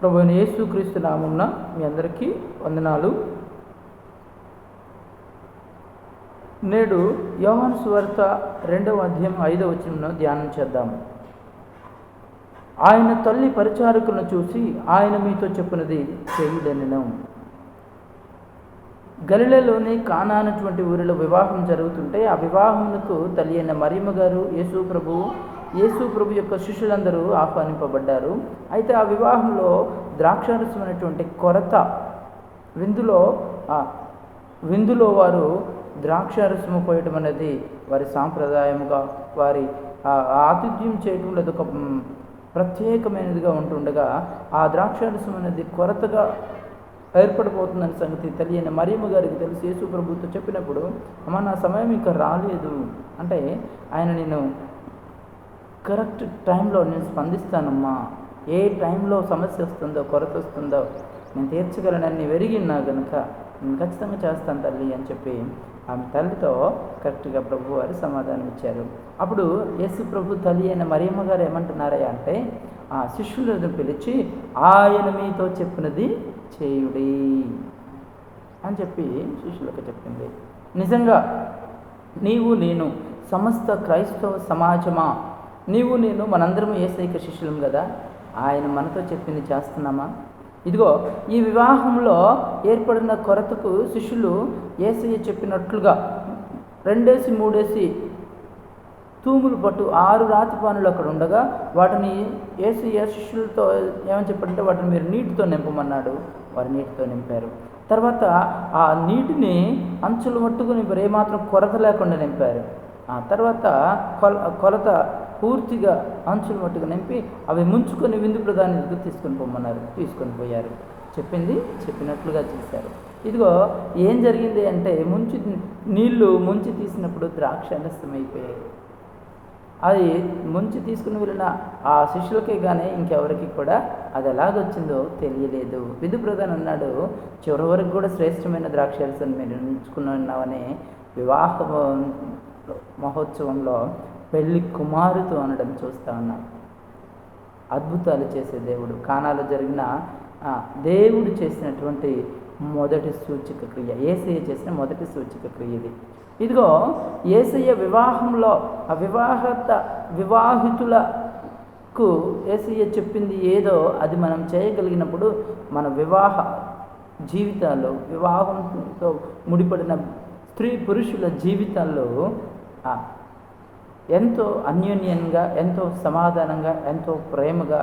ప్రభు యేసుక్రీస్తు నామున్న మీ అందరికీ వందనాలు. నేడు యోహన్ సువార్త రెండవ అధ్యాయం ఐదవ వచనంలో ధ్యానం చేద్దాం. ఆయన తల్లి పరిచారకులను చూసి ఆయన మీతో చెప్పినది చేయుడనెను గలిలలోని కానా అనేటువంటి ఊరిలో వివాహం జరుగుతుంటే ఆ వివాహమునకు తల్లి అయిన మరియమ్మ గారు యేసు ప్రభువు యేసు ప్రభు యొక్క శిష్యులందరూ ఆహ్వానింపబడ్డారు. అయితే ఆ వివాహంలో ద్రాక్షారసమైనటువంటి కొరత విందులో విందులో వారు ద్రాక్షారసము పోయటం అనేది వారి సాంప్రదాయముగా వారి ఆతిథ్యం చేయటం ఒక ప్రత్యేకమైనదిగా ఉంటుండగా ఆ ద్రాక్షారసం అనేది కొరతగా ఏర్పడిపోతుందనే సంగతి తెలియని మరియమ్మ గారికి తెలిసి యేసు ప్రభుత్వం చెప్పినప్పుడు అమ్మ నా సమయం ఇంకా రాలేదు. అంటే ఆయన నేను కరెక్ట్ టైంలో నేను స్పందిస్తానమ్మా. ఏ టైంలో సమస్య వస్తుందో కొరత వస్తుందో నేను తీర్చగలనని వెరిగినా కనుక నేను ఖచ్చితంగా చేస్తాను తల్లి అని చెప్పి ఆమె తల్లితో కరెక్ట్గా ప్రభు వారు సమాధానం ఇచ్చారు. అప్పుడు యేసు ప్రభు తల్లి అయిన మరియమ్మ గారు ఏమంటున్నారా అంటే ఆ శిష్యులను పిలిచి ఆయన మీతో చెప్పినది చేయుడి అని చెప్పి శిష్యులకు చెప్పింది. నిజంగా నీవు నేను సమస్త క్రైస్తవ సమాజమా నీవు నేను మనందరం ఏసైక శిష్యులం కదా ఆయన మనతో చెప్పింది చేస్తున్నామా? ఇదిగో ఈ వివాహంలో ఏర్పడిన కొరతకు శిష్యులు ఏసయ్య చెప్పినట్లుగా రెండేసి మూడేసి తూములు పట్టు ఆరు రాతి పానులు అక్కడ ఉండగా వాటిని ఏసయ్య శిష్యులతో ఏమని చెప్పంటే వాటిని మీరు నీటితో నింపమన్నాడు. వారు నీటితో నింపారు. తర్వాత ఆ నీటిని అంచులు మట్టుకుని ఏమాత్రం కొరత లేకుండా నింపారు. ఆ తర్వాత కొల కొలత పూర్తిగా అంచులు మట్టుకు నింపి అవి ముంచుకొని విందు ప్రధాని దగ్గర తీసుకొని పోమన్నారు తీసుకొని పోయారు. చెప్పింది చెప్పినట్లుగా చేశారు. ఇదిగో ఏం జరిగింది అంటే ముంచి నీళ్ళు ముంచి తీసినప్పుడు ద్రాక్ష నష్టమైపోయాయి అది ముంచి తీసుకుని వెళ్ళిన ఆ శిష్యులకే కానీ ఇంకెవరికి కూడా అది ఎలాగొచ్చిందో తెలియలేదు. విధు ప్రధాన్ అన్నాడు చివరి వరకు కూడా శ్రేష్టమైన ద్రాక్షరసం మీరు ఉంచుకున్నావని వివాహ మహోత్సవంలో పెళ్ళి కుమారుతో అనడం చూస్తా ఉన్నాం. అద్భుతాలు చేసే దేవుడు. కానాలో జరిగిన దేవుడు చేసినటువంటి మొదటి సూచిక క్రియ ఏసయ్య చేసిన మొదటి సూచిక క్రియ ఇది. ఇదిగో ఏసయ్య వివాహంలో ఆ వివాహత వివాహితులకు ఏసయ్య చెప్పింది ఏదో అది మనం చేయగలిగినప్పుడు మన వివాహ జీవితాల్లో వివాహంతో ముడిపడిన స్త్రీ పురుషుల జీవితాల్లో ఎంతో అన్యోన్యంగా ఎంతో సమాధానంగా ఎంతో ప్రేమగా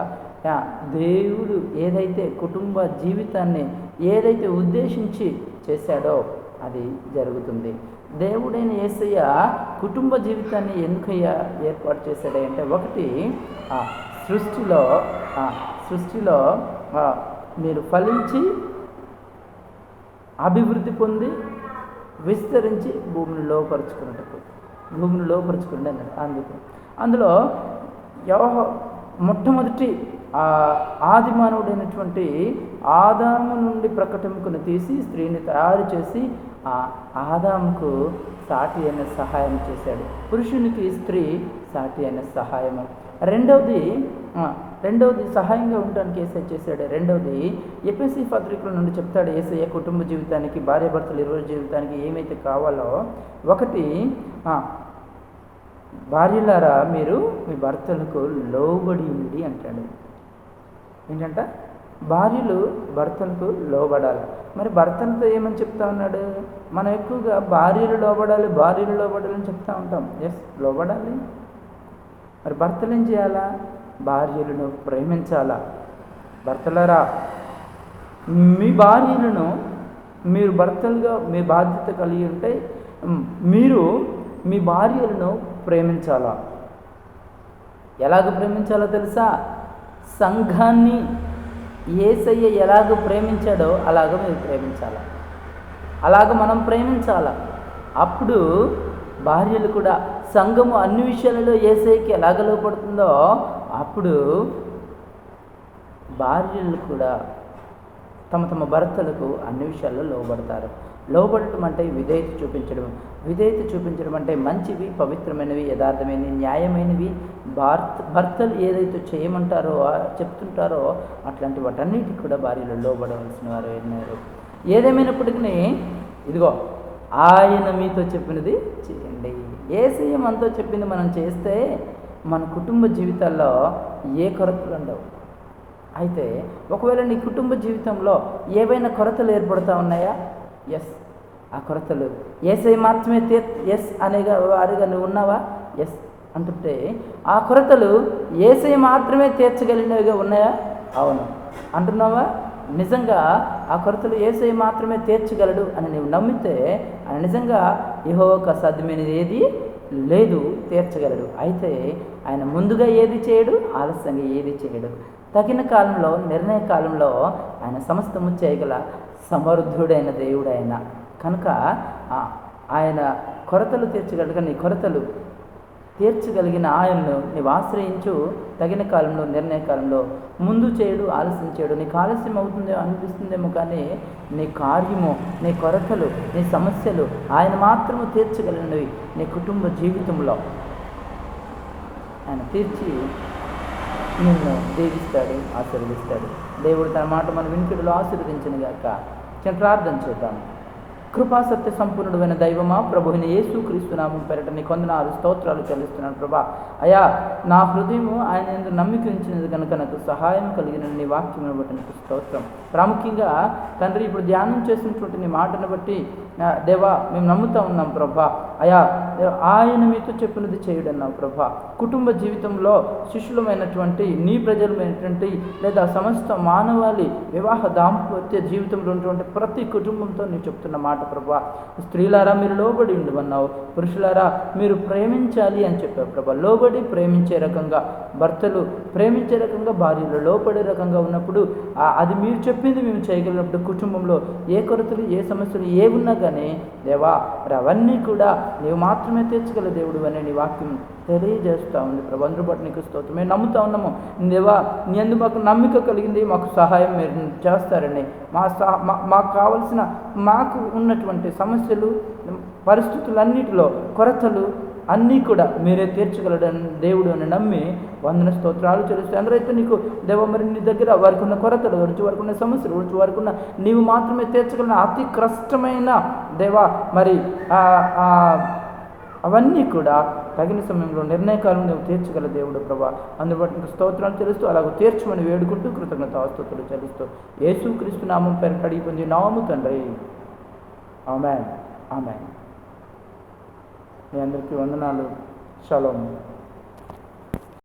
దేవుడు ఏదైతే కుటుంబ జీవితాన్ని ఏదైతే ఉద్దేశించి చేశాడో అది జరుగుతుంది. దేవుడైన యేసయ్య కుటుంబ జీవితాన్ని ఎందుకయ్యా ఏర్పాటు చేశాడే అంటే ఒకటి సృష్టిలో సృష్టిలో మీరు ఫలించి అభివృద్ధి పొంది విస్తరించి భూమిని లోపరుచుకున్నట్టు. భూమిని లోపరుచుకుంటే అన్నాడు అందుకు అందులో యోహ మొట్టమొదటి ఆ ఆది మానవుడైనటువంటి ఆదాము నుండి ప్రకటింపును తీసి స్త్రీని తయారు చేసి ఆ ఆదాముకు సాటి అయిన సహాయం చేశాడు. పురుషునికి స్త్రీ సాటి అయిన సహాయము రెండవది రెండవది సహాయంగా ఉండడానికి ఏసై చేశాడు. రెండవది ఎపిసి పత్రికల నుండి చెప్తాడు ఏసయ్య కుటుంబ జీవితానికి భార్యాభర్తలు ఇరువురు జీవితానికి ఏమైతే కావాలో ఒకటి భార్యలారా మీరు మీ భర్తలకు లోబడి ఉండి అంటాడు. ఏంటంట? భార్యలు భర్తలకు లోబడాలి. మరి భర్తలతో ఏమని చెప్తా ఉన్నాడు? మనం ఎక్కువగా భార్యలు లోబడాలి భార్యలు లోబడాలి అని చెప్తా ఉంటాం. ఎస్ లోబడాలి. మరి భర్తలు ఏం చేయాలా? భార్యలను ప్రేమించాలా? భర్తలరా మీ భార్యలను మీరు భర్తలుగా మీ బాధ్యత కలిగి ఉంటే మీరు మీ భార్యలను ప్రేమించాలా? ఎలాగ ప్రేమించాలో తెలుసా? సంఘాన్ని ఏసయ్య ఎలాగ ప్రేమించాడో అలాగ మీరు ప్రేమించాలా? అలాగ మనం ప్రేమించాలా? అప్పుడు భార్యలు కూడా సంఘము అన్ని విషయాలలో ఏసైకి ఎలాగ లోపడుతుందో అప్పుడు భార్యలు కూడా తమ తమ భర్తలకు అన్ని విషయాల్లో లోబడతారు. లోబడటం అంటే విధేయత చూపించడం విధేయత చూపించడం అంటే మంచివి పవిత్రమైనవి యథార్థమైనవి న్యాయమైనవి. భర్త భర్తలు ఏదైతే చేయమంటారో చెప్తుంటారో అట్లాంటి వాటన్నిటికి కూడా భార్యలు లోబడవలసిన వారు అయినారు ఏదేమైనప్పటికీ ఇదిగో ఆయన మీతో చెప్పినది చేయండి. ఏసయ్య మనతో చెప్పింది మనం చేస్తే మన కుటుంబ జీవితాల్లో ఏ కొరతలు ఉండవు. అయితే ఒకవేళ నీ కుటుంబ జీవితంలో ఏవైనా కొరతలు ఏర్పడుతూ ఉన్నాయా? ఎస్ ఆ కొరతలు ఏసై మాత్రమే తీర్ ఎస్ అనేగా వారిగా నువ్వు ఉన్నావా? ఎస్ అంటుంటే ఆ కొరతలు ఏసై మాత్రమే తీర్చగలిగినవిగా ఉన్నాయా? అవును. అంటున్నావా? నిజంగా ఆ కొరతలు ఏసై మాత్రమే తీర్చగలడు అని నువ్వు నమ్మితే ఆయన నిజంగా యెహోవాకు అసాధ్యమైనది ఏది లేదు తీర్చగలడు. అయితే ఆయన ముందుగా ఏది చేయడు ఆలస్యంగా ఏది చేయడు. తగిన కాలంలో నిర్ణయ కాలంలో ఆయన సమస్తము చేయగల సమర్థుడైన దేవుడు కనుక ఆయన కొరతలు తీర్చగలిగిన నీ కొరతలు తీర్చగలిగిన ఆయన్ను నీవు ఆశ్రయించు. తగిన కాలంలో నిర్ణయ కాలంలో ముందు చేయడు ఆలస్యం చేయడు. నీకు ఆలస్యం అవుతుందో అనిపిస్తుందేమో కానీ నీ కార్యము నీ కొరతలు నీ సమస్యలు ఆయన మాత్రము తీర్చగలిగినవి నీ కుటుంబ జీవితంలో. ఆయన తీర్చి నిన్ను దీవిస్తాడు ఆశీర్వదిస్తాడు. దేవుడు తన మాట మన వినికిడిలో ఆశీర్వదించను గాక. చిన్న ప్రార్థన చేద్దాం. కృపా సత్య సంపూర్ణుడైన దైవమా ప్రభుని యేసు క్రీస్తునామం పెరట నీ కొందనాలు స్తోత్రాలు చెల్లిస్తున్నాను ప్రభా. అయా నా హృదయము ఆయన ఎందుకు నమ్మిక ఉంచినది కనుక నాకు సహాయం కలిగిన నీ వాక్యం బట్టి నీకు స్తోత్రం. ప్రాముఖ్యంగా తండ్రి ఇప్పుడు ధ్యానం చేసినటువంటి నీ మాటను బట్టి దేవా మేము నమ్ముతా ఉన్నాం ప్రభా. అయా ఆయన మీతో చెప్పినది చేయుడన్నావు ప్రభా. కుటుంబ జీవితంలో శిష్యులమైనటువంటి నీ ప్రజలమైనటువంటి లేదా సమస్త మానవాళి వివాహ దాంపత్య జీవితంలో ఉన్నటువంటి ప్రతి కుటుంబంతో నీవు చెప్తున్న మాట ప్రభా. స్త్రీలారా మీరు లోబడి ఉండమన్నావు. పురుషులారా మీరు ప్రేమించాలి అని చెప్పావు ప్రభా. లోబడి ప్రేమించే రకంగా భర్తలు ప్రేమించే రకంగా భార్యలు లోపడే రకంగా ఉన్నప్పుడు అది మీరు చెప్పింది మేము చేయగలిగినప్పుడు కుటుంబంలో ఏ కొరతలు ఏ సమస్యలు ఏ ఉన్నా కానీ దేవా అవన్నీ కూడా నీవు మాత్రమే తీర్చగల దేవుడు అనే నీ వాక్యం తెలియజేస్తూ ఉంది. ప్రభు అందరూ బట్టి నీకు స్తోత్రం. మేము నమ్ముతా ఉన్నాము. దేవా నీ అందు మాకు నమ్మిక కలిగింది మాకు సహాయం మీరు చేస్తారని. మా సహ మా- మాకు కావలసిన మాకు ఉన్నటువంటి సమస్యలు పరిస్థితులన్నిటిలో కొరతలు అన్నీ కూడా మీరే తీర్చగలడని దేవుడు అని నమ్మి వందన స్తోత్రాలు చెల్లిస్తే అందరైతే నీకు దేవ మరి నీ దగ్గర వారికి ఉన్న కొరతలు గురించి వారికి ఉన్న సమస్యలు గురించి వారికి ఉన్న నీవు మాత్రమే తీర్చగలిగిన అతి కష్టమైన దేవా మరి అవన్నీ కూడా తగిన సమయంలో నిర్ణయకాలం నువ్వు తీర్చగల దేవుడు ప్రభా. అందుబాటు స్తోత్రాలు తెలుస్తూ అలాగే తీర్చమని వేడుకుంటూ కృతజ్ఞత ఆస్తుతులు చెల్లిస్తూ యేసుక్రీస్తు నామం పేరు కడిగి పొంది నాము తండ్రి. ఆమెన్. ఆమెన్. మీ అందరికీ వందనాలు. షలోమ్.